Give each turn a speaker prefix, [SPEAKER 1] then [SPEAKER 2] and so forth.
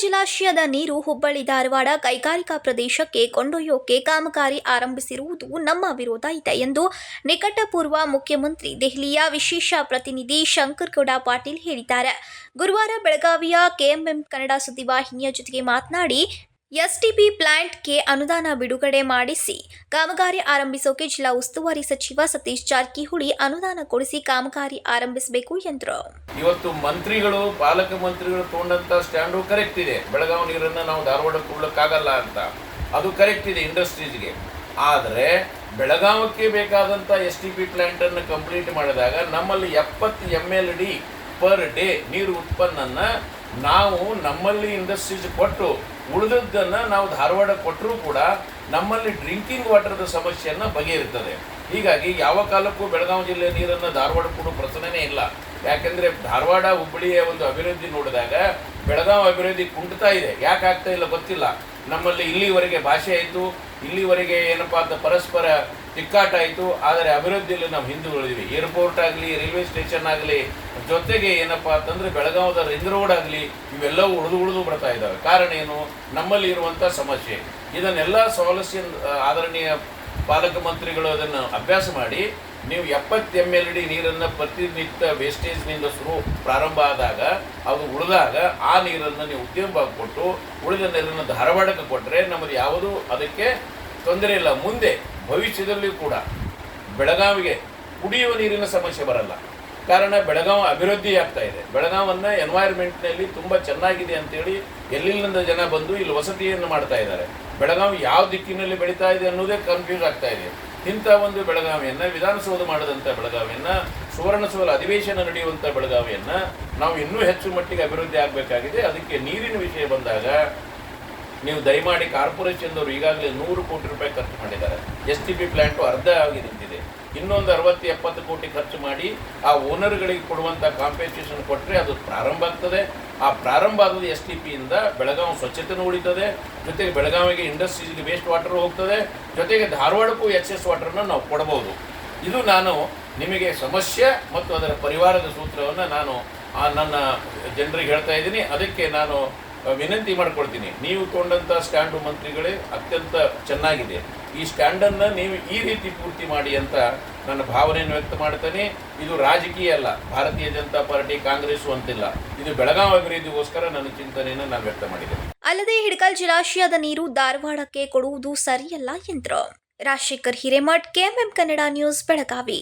[SPEAKER 1] ಜಲಾಶಯದ ನೀರು ಹುಬ್ಬಳ್ಳಿ ಧಾರವಾಡ ಕೈಗಾರಿಕಾ ಪ್ರದೇಶಕ್ಕೆ ಕೊಂಡೊಯ್ಯೋಕೆ ಕಾಮಗಾರಿ ಆರಂಭಿಸಿರುವುದು ನಮ್ಮ ವಿರೋಧ ಇದೆ ಎಂದು ನಿಕಟಪೂರ್ವ ಮುಖ್ಯಮಂತ್ರಿ ದೆಹಲಿಯ ವಿಶೇಷ ಪ್ರತಿನಿಧಿ ಶಂಕರ್ ಗೌಡ ಪಾಟೀಲ್ ಹೇಳಿದ್ದಾರೆ. ಗುರುವಾರ ಬೆಳಗಾವಿಯ ಕೆಎಂಎಂ ಕನ್ನಡ ಸುದ್ದಿವಾಹಿನಿಯ ಜೊತೆಗೆ ಮಾತನಾಡಿ ಎಸ್ಟಿಪಿ ಪ್ಲಾಂಟ್ಗೆ ಅನುದಾನ ಬಿಡುಗಡೆ ಮಾಡಿಸಿ ಕಾಮಗಾರಿ ಆರಂಭಿಸೋಕೆ ಜಿಲ್ಲಾ ಉಸ್ತುವಾರಿ ಸಚಿವ ಸತೀಶ್ ಜಾರಕಿಹೊಳಿ ಅನುದಾನ ಕೊಡಿಸಿ ಕಾಮಗಾರಿ ಆರಂಭಿಸಬೇಕು ಎಂದರು.
[SPEAKER 2] ಇವತ್ತು ಮಂತ್ರಿಗಳು, ಪಾಲಕ ಮಂತ್ರಿಗಳು ತಗೊಂಡಂತ ಸ್ಟ್ಯಾಂಡು ಕರೆಕ್ಟ್ ಇದೆ. ಬೆಳಗಾವಿ ನೀರನ್ನ ನಾವು ಧಾರವಾಡ ಕೊಡ್ಲಿಕ್ಕಾಗಲ್ಲ ಅಂತ. ಅದು ಕರೆಕ್ಟ್ ಇದೆ ಇಂಡಸ್ಟ್ರೀಸ್ಗೆ. ಆದರೆ ಬೆಳಗಾವಕ್ಕೆ ಬೇಕಾದಂಥ ಎಸ್ ಟಿ ಪಿ ಪ್ಲ್ಯಾಂಟನ್ನು ಕಂಪ್ಲೀಟ್ ಮಾಡಿದಾಗ ನಮ್ಮಲ್ಲಿ ಎಪ್ಪತ್ತು M L D per day ನೀರು ಉತ್ಪನ್ನನ ನಾವು ನಮ್ಮಲ್ಲಿ ಇಂಡಸ್ಟ್ರೀಸ್ ಕೊಟ್ಟು ಉಳಿದದ್ದನ್ನು ನಾವು ಧಾರವಾಡ ಕೊಟ್ಟರೂ ಕೂಡ ನಮ್ಮಲ್ಲಿ ಡ್ರಿಂಕಿಂಗ್ ವಾಟರ್ದ ಸಮಸ್ಯೆಯನ್ನು ಬಗೆಹರಿತದೆ. ಹೀಗಾಗಿ ಯಾವ ಕಾಲಕ್ಕೂ ಬೆಳಗಾವಿ ಜಿಲ್ಲೆಯ ನೀರನ್ನು ಧಾರವಾಡ ಕೊಡೋ ಪ್ರಶ್ನೆನೇ ಇಲ್ಲ. ಯಾಕೆಂದರೆ ಧಾರವಾಡ ಹುಬ್ಬಳ್ಳಿಯ ಒಂದು ಅಭಿವೃದ್ಧಿ ನೋಡಿದಾಗ ಬೆಳಗಾವಿ ಅಭಿವೃದ್ಧಿ ಕುಂಟ್ತಾ ಇದೆ. ಯಾಕೆ ಆಗ್ತಾ ಇಲ್ಲ ಗೊತ್ತಿಲ್ಲ. ನಮ್ಮಲ್ಲಿ ಇಲ್ಲಿವರೆಗೆ ಭಾಷೆ ಆಯಿತು. ಇಲ್ಲಿವರೆಗೆ ಏನಪ್ಪ ಅಂತ ಪರಸ್ಪರ ತಿಕ್ಕಾಟ ಆಯಿತು ಆದರೆ ಅಭಿವೃದ್ಧಿಯಲ್ಲಿ ನಾವು ಹಿಂದುಳಿದ್ವಿ ಏರ್ಪೋರ್ಟ್ ಆಗಲಿ ರೈಲ್ವೆ ಸ್ಟೇಷನ್ ಆಗಲಿ, ಜೊತೆಗೆ ಏನಪ್ಪ ಅಂತಂದ್ರೆ ಬೆಳಗಾವದ ರಿಂಗ್ ರೋಡ್ ಆಗಲಿ, ಇವೆಲ್ಲವೂ ಉಳಿದು ಉಳಿದು ಬರ್ತಾ ಇದ್ದಾವೆ. ಕಾರಣ ಏನು? ನಮ್ಮಲ್ಲಿ ಇರುವಂಥ ಸಮಸ್ಯೆ. ಇದನ್ನೆಲ್ಲ ಸವಲಸ್ಯ, ಆದರಣೀಯ ಪಾಲಕ ಮಂತ್ರಿಗಳು ಅದನ್ನು ಅಭ್ಯಾಸ ಮಾಡಿ, ನೀವು ಎಪ್ಪತ್ತು ಎಂ ಎಲ್ ಡಿ ನೀರನ್ನು ಪ್ರತಿನಿತ್ಯ ವೇಸ್ಟೇಜ್ನಿಂದ ಶುರು ಪ್ರಾರಂಭ ಆದಾಗ, ಅದು ಉಳಿದಾಗ ಆ ನೀರನ್ನು ನೀವು ಉದ್ಯಮವಾಗಿ ಕೊಟ್ಟು, ಉಳಿದ ನೀರನ್ನು ಧಾರವಾಡಕ್ಕೆ ಕೊಟ್ಟರೆ ನಮ್ಮದು ಯಾವುದು? ಅದಕ್ಕೆ ತೊಂದರೆ ಇಲ್ಲ. ಮುಂದೆ ಭವಿಷ್ಯದಲ್ಲಿ ಕೂಡ ಬೆಳಗಾವಿಗೆ ಕುಡಿಯುವ ನೀರಿನ ಸಮಸ್ಯೆ ಬರಲ್ಲ. ಕಾರಣ ಬೆಳಗಾವಿ ಅಭಿವೃದ್ಧಿ ಆಗ್ತಾ ಇದೆ. ಬೆಳಗಾವನ್ನ ಎನ್ವೈರ್ಮೆಂಟ್ನಲ್ಲಿ ತುಂಬ ಚೆನ್ನಾಗಿದೆ ಅಂತೇಳಿ ಎಲ್ಲಿಂದ ಜನ ಬಂದು ಇಲ್ಲಿ ವಸತಿಯನ್ನು ಮಾಡ್ತಾ ಇದ್ದಾರೆ. ಬೆಳಗಾವಿ ಯಾವ ದಿಕ್ಕಿನಲ್ಲಿ ಬೆಳೀತಾ ಇದೆ ಅನ್ನೋದೇ ಕನ್ಫ್ಯೂಸ್ ಆಗ್ತಾ ಇದೆ. ಇಂಥ ಒಂದು ಬೆಳಗಾವಿಯನ್ನು, ವಿಧಾನಸೌಧ ಮಾಡಿದಂಥ ಬೆಳಗಾವಿಯನ್ನು, ಸುವರ್ಣಸೌಧ ಅಧಿವೇಶನ ನಡೆಯುವಂಥ ಬೆಳಗಾವಿಯನ್ನು ನಾವು ಇನ್ನೂ ಹೆಚ್ಚು ಮಟ್ಟಿಗೆ ಅಭಿವೃದ್ಧಿ ಆಗಬೇಕಾಗಿದೆ. ಅದಕ್ಕೆ ನೀರಿನ ವಿಷಯ ಬಂದಾಗ ನೀವು ದಯಮಾಡಿ ಕಾರ್ಪೊರೇಷನ್ದವರು ಈಗಾಗಲೇ ನೂರು ಕೋಟಿ ರೂಪಾಯಿ ಖರ್ಚು ಮಾಡಿದ್ದಾರೆ. ಎಸ್ ಟಿ ಪಿ ಪ್ಲ್ಯಾಂಟು ಅರ್ಧ ಆಗಿ ನಿಂತಿದೆ. ಇನ್ನೊಂದು ಅರವತ್ತು, ಎಪ್ಪತ್ತು ಕೋಟಿ ಖರ್ಚು ಮಾಡಿ ಆ ಓನರ್ಗಳಿಗೆ ಕೊಡುವಂಥ ಕಾಂಪೆನ್ಸೇಷನ್ ಕೊಟ್ಟರೆ ಅದು ಪ್ರಾರಂಭ ಆಗ್ತದೆ. ಆ ಪ್ರಾರಂಭ ಆಗೋದು ಎಸ್ ಟಿ ಪಿಯಿಂದ ಬೆಳಗಾವಿ ಸ್ವಚ್ಛತೆನೂ ಉಳಿತದೆ. ಜೊತೆಗೆ ಬೆಳಗಾವಿಗೆ ಇಂಡಸ್ಟ್ರೀಸ್ಗೆ ವೇಸ್ಟ್ ವಾಟರ್ ಹೋಗ್ತದೆ. ಜೊತೆಗೆ ಧಾರವಾಡಕ್ಕೂ ಎಚ್ ಎಸ್ ವಾಟರ್ನ ನಾವು ಕೊಡಬಹುದು. ಇದು ನಾನು ನಿಮಗೆ ಸಮಸ್ಯೆ ಮತ್ತು ಅದರ ಪರಿವಾರದ ಸೂತ್ರವನ್ನು ನಾನು ನನ್ನ ಜನರಿಗೆ ಹೇಳ್ತಾ ಇದ್ದೀನಿ. ಅದಕ್ಕೆ ನಾನು ವಿನಂತಿ ಮಾಡ್ಕೊಳ್ತೀನಿ. ನೀವು ಕೊಂಡಂಥ ಸ್ಟ್ಯಾಂಡು ಮಂತ್ರಿಗಳೇ ಅತ್ಯಂತ ಚೆನ್ನಾಗಿದೆ. ಈ ಸ್ಟ್ಯಾಂಡನ್ನು ನೀವು ಈ ರೀತಿ ಪೂರ್ತಿ ಮಾಡಿ ಅಂತ ನನ್ನ ಭಾವನೆಯನ್ನು ವ್ಯಕ್ತ ಮಾಡ್ತೇನೆ. ಇದು ರಾಜಕೀಯ ಅಲ್ಲ. ಭಾರತೀಯ ಜನತಾ ಪಾರ್ಟಿ ಕಾಂಗ್ರೆಸ್ ಅಂತಿಲ್ಲ. ಇದು ಬೆಳಗಾವಿ ಅಭಿವೃದ್ಧಿಗೋಸ್ಕರ ನನ್ನ ಚಿಂತನೆಯನ್ನು ನಾನು ವ್ಯಕ್ತ ಮಾಡಿದ್ದೇನೆ.
[SPEAKER 1] ಅಲ್ಲದೆ ಹಿಡಕಲ್ ಜಲಾಶಯದ ನೀರು ಧಾರವಾಡಕ್ಕೆ ಕೊಡುವುದು ಸರಿಯಲ್ಲ ಎಂದರು. Rajashekhar Hiremath, KMM Kannada news, Belagavi.